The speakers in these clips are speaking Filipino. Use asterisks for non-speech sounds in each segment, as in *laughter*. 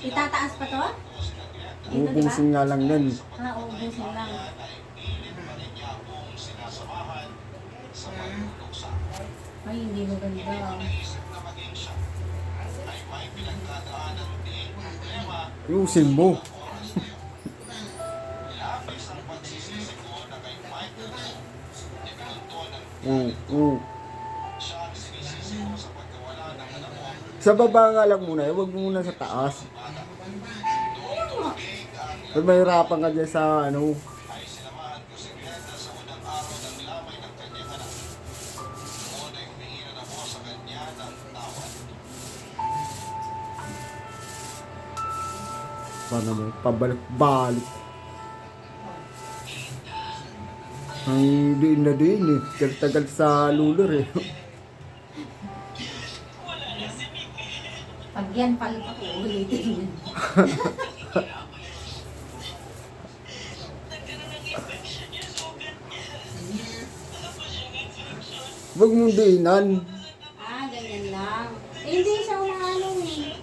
Itataas pa to? Ito? Ubusin nga lang nun. Ah, ubusin lang. Ay, hindi maganda. Ayusin mo. Oo, oo. Sa baba nga lang muna, eh, huwag muna sa taas. Pag mahirapan ka dyan sa ano, paano mo, pabalik-balik. Ang diin na din eh. Tagal-tagal sa lular eh. *laughs* Pag yan pala pa ulitin yun. Huwag mong diinan. Ah, ganyan lang. Eh, hindi siya umaano eh.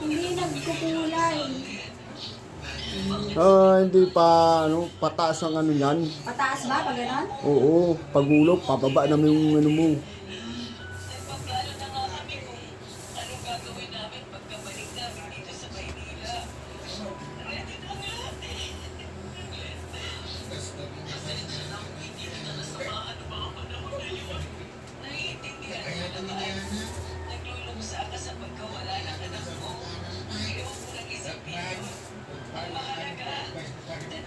Hindi nagkukulay. Ah, hindi pa, ano, pataas ang ano yan. Pataas ba pag gano'n? Oo, pagulog, pababa naman yung ano mo.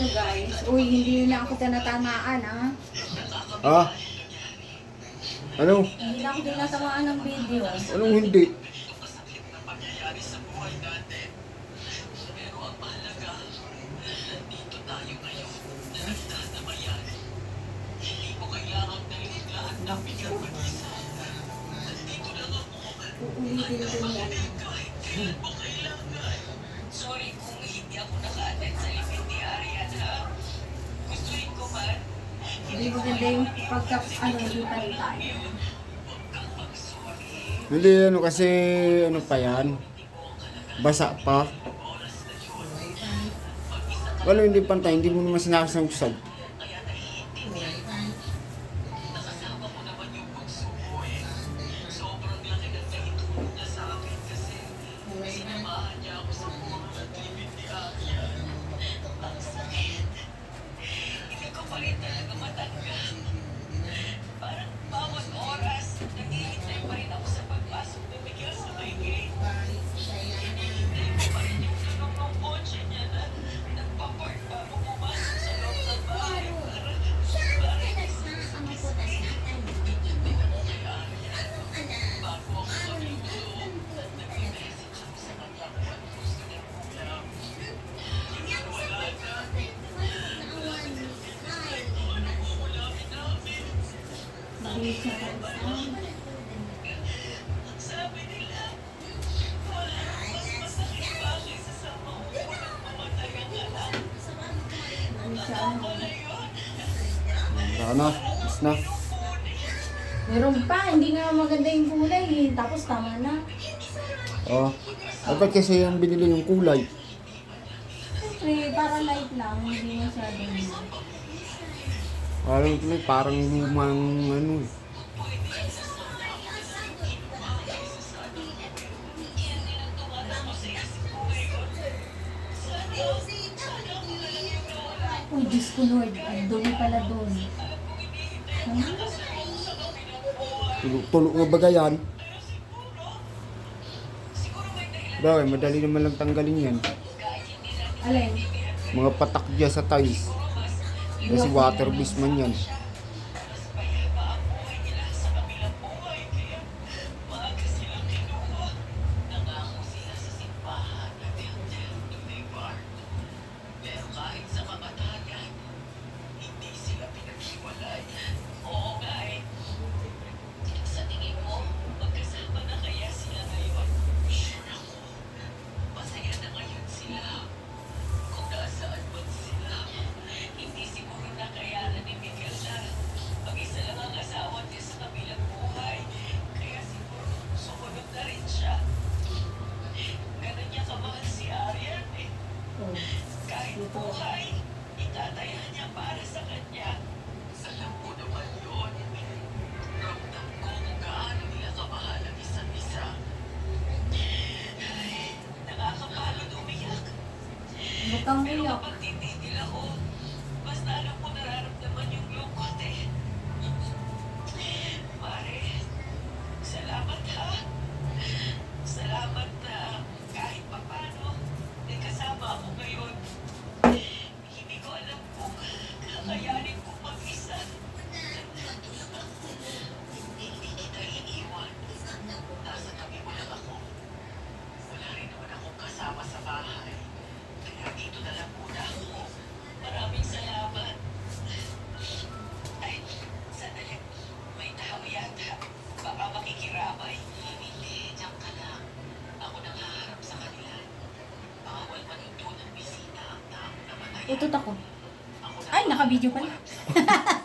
to guys? Uy, hindi na ako tinatamaan ha. Ah? Ano? Hindi na ako tinatamaan ng video. Anong hindi? Uulitin ko yan. Sorry kung hindi ako naka-attend sa event ni Arian ha. Gustuin ko man, Hindi maganda yung pagka, ano, hindi pantay. Hindi, ano kasi, ano pa yan? Basa pa. Wala hindi pantay, hindi mo naman sinasangusag. hindi Wala na, is na. Meron pa, hindi nga maganda yung kulay eh. Tapos tama na. Oh. Dapat kasi yung binili yung kulay. Siyempre, para light lang, hindi masyadong... Parang ito parang lumang ano eh. Uy, Diyos ko Lord, ang dumi pala doon. Ano? Tulog mo ba yan? Bakit? Madali naman lang tanggalin yan. Alin? Mga patak dyan sa tiles. Kasi water based man yan. po. Buhay, itataya niya para sa kanya. Alam ko naman yun. Ramdam ko kung gaano nila kamahal ang isa't isa. Nakakapalod umiyak. Bukang umiyak. Utot ako. Ay, naka-video pala. *laughs*